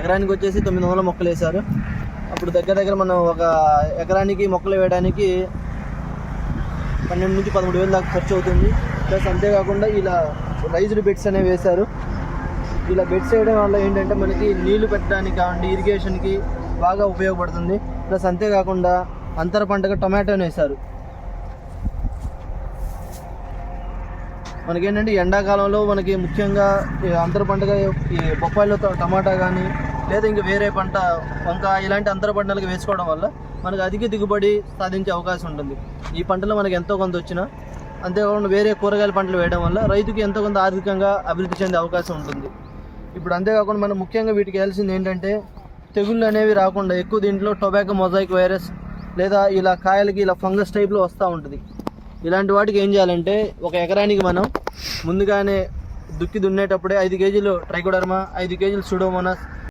ఎకరానికి వచ్చేసి తొమ్మిది వందల మొక్కలు వేశారు. అప్పుడు దగ్గర దగ్గర మనం ఒక ఎకరానికి మొక్కలు వేయడానికి పన్నెండు నుంచి పదమూడు వేలు దాకా ఖర్చు అవుతుంది. ప్లస్ అంతేకాకుండా ఇలా రైజ్డ్ బెడ్స్ అనేవి వేశారు. ఇలా బెడ్స్ వేయడం వల్ల ఏంటంటే మనకి నీళ్ళు పెట్టడానికి కావండి ఇరిగేషన్కి బాగా ఉపయోగపడుతుంది. ప్లస్ అంతేకాకుండా అంతర పంటగా టొమాటోని వేశారు. మనకేంటంటే ఎండాకాలంలో మనకి ముఖ్యంగా అంతర పంటగా ఈ బొప్పాయిలో టమాటా కానీ లేదా ఇంకా వేరే పంట వంక ఇలాంటి అంతర పంటలకు వేసుకోవడం వల్ల మనకు అధిక దిగుబడి సాధించే అవకాశం ఉంటుంది. ఈ పంటలో మనకు ఎంతో కొంత వచ్చినా అంతేకాకుండా వేరే కూరగాయల పంటలు వేయడం వల్ల రైతుకి ఎంతో కొంత ఆర్థికంగా అభివృద్ధి చెందే అవకాశం ఉంటుంది. ఇప్పుడు అంతేకాకుండా మనం ముఖ్యంగా వీటికి వేయాల్సింది ఏంటంటే తెగుళ్ళు అనేవి రాకుండా ఎక్కువ దీంట్లో టొబాకో మొజాయిక్ వైరస్ లేదా ఇలా కాయలకి ఇలా ఫంగస్ టైప్లో వస్తూ ఉంటుంది. ఇలాంటి వాటికి ఏం చేయాలంటే ఒక ఎకరానికి మనం ముందుగానే దుక్కి దున్నేటప్పుడే ఐదు కేజీలు ట్రైకోడర్మా ఐదు కేజీలు సుడోమోనాస్